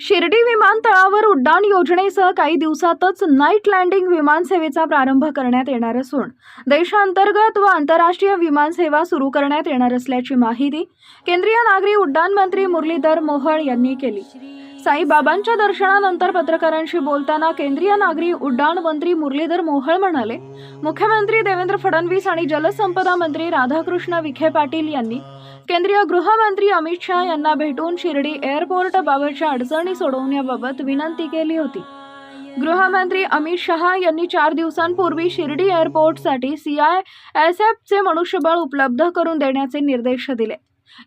शिर्डी विमानतळावर उड्डाण योजनेसह काही दिवसातच नाईट लँडिंग विमानसेवेचा प्रारंभ करण्यात येणार असून देशांतर्गत व आंतरराष्ट्रीय विमानसेवा सुरू करण्यात येणार असल्याची माहिती केंद्रीय नागरी उड्डाण मंत्री मुरलीधर मोहोळ यांनी केली. साईबाबांच्या दर्शनानंतर पत्रकारांशी बोलताना केंद्रीय नागरी उड्डाण मंत्री मुरलीधर मोहोळ म्हणाले मुख्यमंत्री देवेंद्र फडणवीस आणि जलसंपदा मंत्री राधाकृष्ण विखे पाटील यांनी केंद्रीय गृहमंत्री अमित शहा यांना भेटून शिर्डी एअरपोर्ट बाबतच्या अडचणी सोडवण्याबाबत विनंती केली होती. गृहमंत्री अमित शहा यांनी चार दिवसांपूर्वी शिर्डी एअरपोर्टसाठी सीआय एस एफचे मनुष्यबळ उपलब्ध करून देण्याचे निर्देश दिले.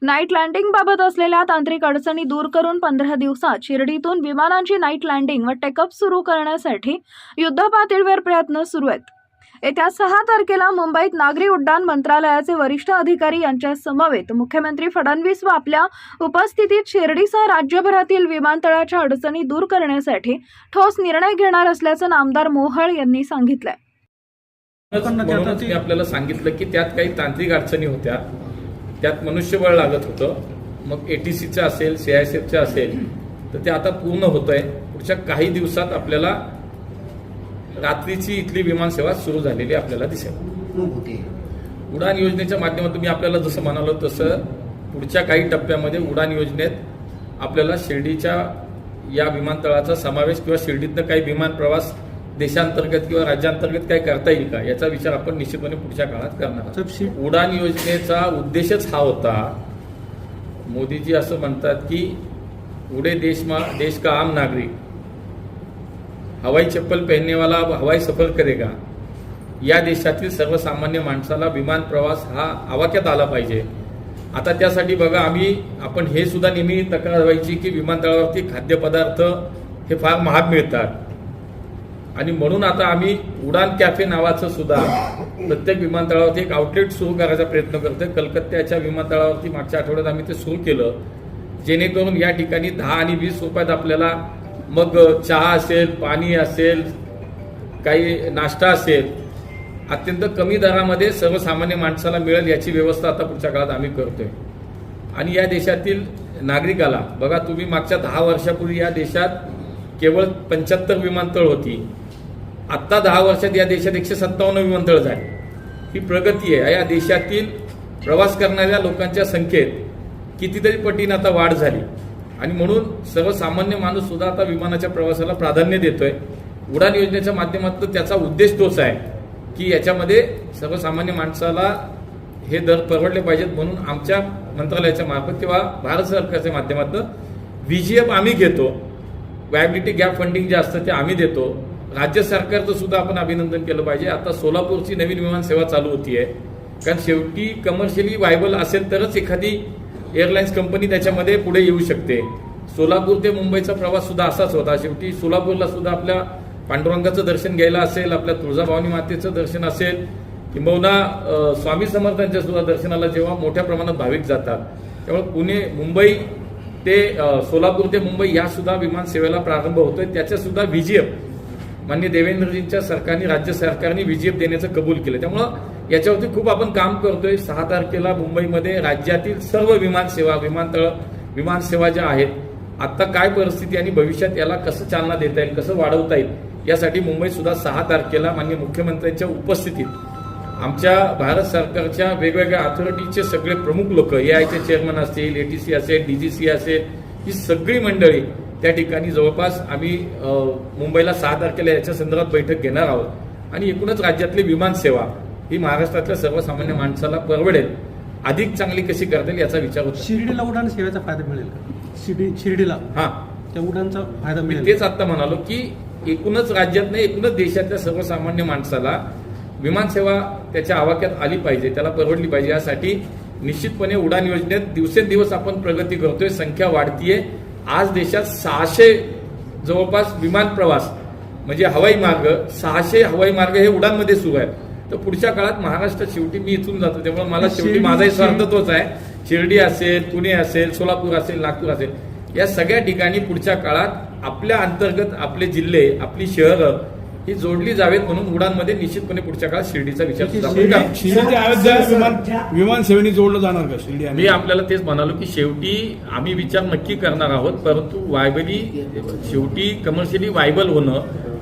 नाईट लँडिंग बाबत असलेल्या तांत्रिक अडचणी दूर करून पंधरा दिवसात शिर्डीतून विमानांची नाईट लँडिंग व टेकअप सुरू करण्यासाठी युद्धपातळीवर प्रयत्न सुरू आहेत. येत्या सहा तारखेला मुंबईत नागरी उड्डाण मंत्रालयाचे वरिष्ठ अधिकारी यांच्या समवेत मुख्यमंत्री फडणवीस व आपल्या उपस्थितीत शिर्डीसह राज्यभरातील विमानतळाच्या अडचणी दूर करण्यासाठी ठोस निर्णय घेणार असल्याचं नामदार मोहळ यांनी सांगितलंय. आपल्याला सांगितलं की त्यात काही तांत्रिक अडचणी होत्या. त्यात मनुष्यबळ लागत होतं. मग एटीसीचं असेल सीआयएसएफचं असेल तर ते आता पूर्ण होत आहे पुढच्या काही दिवसात आपल्याला रात्रीची इथली विमानसेवा सुरू झालेली आपल्याला दिसेल. उडान योजनेच्या माध्यमातून मी आपल्याला जसं म्हणालो तसं पुढच्या काही टप्प्यामध्ये उडान योजनेत आपल्याला शिर्डीच्या या विमानतळाचा समावेश किंवा शिर्डीतनं काही विमान प्रवास देशांतर्गत किंवा राज्यांतर्गत काय करता येईल का? याचा विचार आपण निश्चितपणे पुढच्या काळात करणार उडान योजनेचा उद्देशच हा होता मोदीजी असं म्हणतात की उडे देश मा देश का आम नागरिक? हवाई चप्पल पहनने वाला अब हवाई सफर करेगा? या देशातील सर्वसामान्य माणसाला विमान प्रवास हा आवाक्यात आला पाहिजे. आता त्यासाठी बघा आम्ही आपण हे सुद्धा नेहमी तक्रार व्हायची की विमानतळावरती खाद्यपदार्थ हे फार महाग मिळतात. आणि म्हणून आता आम्ही उडान कॅफे नावाचं सुद्धा प्रत्येक विमानतळावरती एक आउटलेट सुरू करायचा प्रयत्न करतोय. कलकत्त्याच्या विमानतळावरती मागच्या आठवड्यात आम्ही ते सुरू केलं. जेणेकरून या ठिकाणी दहा आणि वीस रुपयात आपल्याला मग चहा असेल पाणी असेल काही नाश्ता असेल अत्यंत कमी दरामध्ये सर्वसामान्य माणसाला मिळेल याची व्यवस्था आता पुढच्या काळात आम्ही करतोय. आणि या देशातील नागरिकाला बघा तुम्ही मागच्या दहा वर्षापूर्वी या देशात केवळ पंच्याहत्तर विमानतळ होती. आत्ता दहा वर्षात या देशात एकशे सत्तावन्न विमानतळ झाले. ही प्रगती आहे. या देशातील प्रवास करणाऱ्या लोकांच्या संख्येत कितीतरी पटीनं आता वाढ झाली. आणि म्हणून सर्वसामान्य माणूस सुद्धा आता विमानाच्या प्रवासाला प्राधान्य देतोय. उडान योजनेच्या माध्यमातून त्याचा उद्देश तोच आहे की याच्यामध्ये सर्वसामान्य माणसाला हे दर परवडले पाहिजेत म्हणून आमच्या मंत्रालयाच्या मार्फत किंवा भारत सरकारच्या माध्यमातून व्हीजीएफ आम्ही घेतो. व्हायबिलिटी गॅप फंडिंग जे असतं ते आम्ही देतो. राज्य सरकारचं सुद्धा आपण अभिनंदन केलं पाहिजे. आता सोलापूरची नवीन विमान सेवा चालू आहे कारण शेवटी कमर्शियली वायबल असेल तरच एखादी एअरलाइन्स कंपनी त्याच्यामध्ये पुढे येऊ शकते. सोलापूर ते मुंबईचा प्रवास सुद्धा असाच होता. शेवटी सोलापूरला सुद्धा आपल्या पांडुरंगाचं दर्शन घ्यायला असेल आपल्या तुळजाभवानी मातेचं दर्शन असेल किंबहुना स्वामी समर्थांच्या सुद्धा दर्शनाला जेव्हा मोठ्या प्रमाणात भाविक जातात. त्यामुळे पुणे मुंबई ते सोलापूर ते मुंबई या सुद्धा विमान सेवेला प्रारंभ होतोय. त्याच्या सुद्धा व्हीजीएफ मान्य देवेंद्रजींच्या सरकारने राज्य सरकारने व्हीजीएफ देण्याचं कबूल केलं. त्यामुळं याच्यावरती खूप आपण काम करतोय. सहा तारखेला मुंबईमध्ये राज्यातील सर्व विमान सेवा विमानतळ विमानसेवा ज्या आहेत आता काय परिस्थिती आणि भविष्यात याला कसं चालना देता येईल कसं वाढवता येईल यासाठी मुंबईत सुद्धा सहा तारखेला मान्य मुख्यमंत्र्यांच्या उपस्थितीत आमच्या भारत सरकारच्या वेगवेगळ्या अथॉरिटीचे सगळे प्रमुख लोक एआयचे चेअरमन असतील एटीसी असेल डीजीसी असेल ही सगळी मंडळी त्या ठिकाणी जवळपास आम्ही मुंबईला सहा तारखेला याच्या संदर्भात बैठक घेणार आहोत. आणि एकूणच राज्यातली विमान सेवा ही महाराष्ट्रातल्या सर्वसामान्य माणसाला परवडेल. अधिक चांगली कशी करता येईल याचा विचार होता. शिर्डीला उडान सेवेचा फायदा मिळेल शिर्डी शिर्डीला? हा. त्या उडानचा फायदा मिळेल. तेच आता म्हणालो की एकूणच राज्यात नाही एकूणच देशातल्या सर्वसामान्य माणसाला विमानसेवा त्याच्या आवाक्यात आली पाहिजे त्याला परवडली पाहिजे. यासाठी निश्चितपणे उडान योजनेत दिवसेंदिवस आपण प्रगती करतोय संख्या वाढतीये. आज देशात सहाशे जवळपास विमान प्रवास म्हणजे हवाई मार्ग सहाशे हवाई मार्ग हे उडानमध्ये सुरू आहेत. तर पुढच्या काळात महाराष्ट्रात शेवटी मी इथून जातो त्यामुळे मला शेवटी माझाही स्वार्थ तोच आहे. शिर्डी असेल पुणे असेल सोलापूर असेल नागपूर असेल. या सगळ्या ठिकाणी पुढच्या काळात आपल्या अंतर्गत आपले जिल्हे आपली शहरं ही जोडली जावेत म्हणून उडानमध्ये निश्चितपणे पुढच्या काळात शिर्डीचा विचार सुद्धा आपण करू. विमान विमानसेवेने जोडलं जाणार का शिर्डी आणि मी आपल्याला तेच म्हणालो की शेवटी आम्ही विचार नक्की करणार आहोत परंतु वायबली शेवटी कमर्शियली वायबल होणं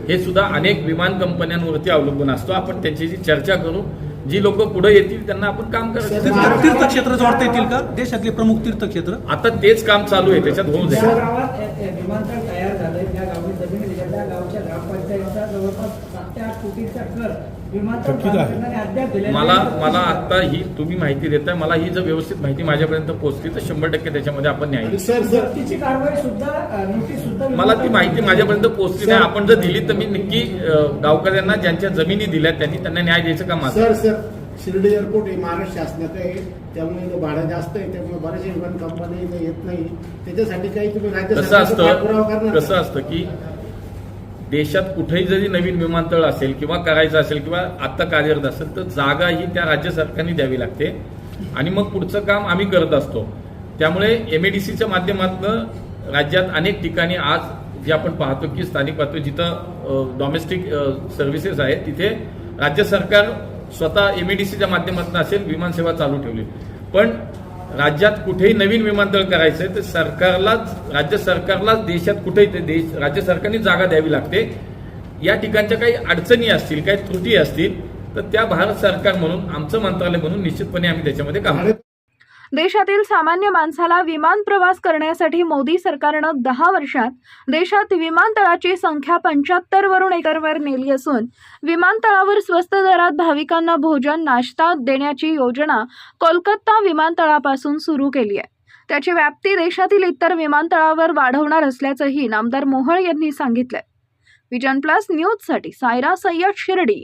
हे सुद्धा अनेक विमान कंपन्यांवरती अवलंबून असतो. आपण त्यांच्याशी चर्चा करू. जी लोक पुढे येतील त्यांना आपण काम करायचं. तीर्थ- तीर्थक्षेत्र जोडता येतील का? देशातले प्रमुख तीर्थक्षेत्र? आता तेच काम चालू आहे त्याच्यात होऊन जाईल. विमानतळ तयार झालंय त्या गावी जमीन दिल्या त्या गावच्या ग्रामपंचायतचा जवळपास सात ते आठ कोटीचा कर विमानतळ थकीत आहे. मला. मला आता ही तुम्ही माहिती देताय मला ही जर व्यवस्थित माहिती माझ्यापर्यंत पोहोचली तर शंभर टक्के त्याच्यामध्ये आपण न्याय देऊ. सर सर सक्तीची कारवाई सुद्धा अ, नोटीस सुद्धा मला ती माहिती माझ्यापर्यंत पोहोचली नाही. आपण जर दिली तर मी नक्की गावकऱ्यांना ज्यांच्या जमिनी दिल्या त्यांनी त्यांना न्याय द्यायचं काम माझं सर सर शिर्डी एअरपोर्ट हे महाराष्ट्र शासनाचं आहे. त्यामुळे इथं भाडं जास्त आहे. त्यामुळे बऱ्याचशा विमान कंपन्या इथं येत नाही. त्याच्यासाठी काही तुम्ही राज्य कसं असतं करणार? कसं असतं की देशात कुठेही जरी नवीन विमानतळ असेल किंवा करायचं असेल किंवा आत्ता कार्यरत असेल तर जागा ही त्या राज्य सरकारने द्यावी लागते. आणि मग पुढचं काम आम्ही करत असतो. त्यामुळे एमएडीसीच्या माध्यमातून राज्यात अनेक ठिकाणी आज जे आपण पाहतो की स्थानिक पातळी जिथं डॉमेस्टिक सर्व्हिसेस आहेत तिथे राज्य सरकार स्वतः एमएडीसीच्या माध्यमातून असेल विमानसेवा चालू ठेवली. पण राज्यात कुठेही नवीन विमानतळ करायचंय तर सरकारलाच राज्य सरकारलाच देशात कुठेही ते देश राज्य सरकारने जागा द्यावी लागते. या ठिकाणच्या काही अडचणी असतील काही त्रुटी असतील तर त्या भारत सरकार म्हणून आमचं मंत्रालय म्हणून निश्चितपणे आम्ही त्याच्यामध्ये काम करतो देशातील सामान्य माणसाला विमान प्रवास करण्यासाठी मोदी सरकारनं दहा वर्षात देशात विमानतळाची संख्या पंच्याहत्तर वरून एकरवर नेली असून विमानतळावर स्वस्त दरात भाविकांना भोजन नाश्ता देण्याची योजना कोलकाता विमानतळापासून सुरू केली आहे. त्याची व्याप्ती देशातील इतर विमानतळावर वाढवणार असल्याचंही नामदार मोहळ यांनी सांगितलंय. विजन प्लस न्यूजसाठी सायरा सय्यद शिर्डी.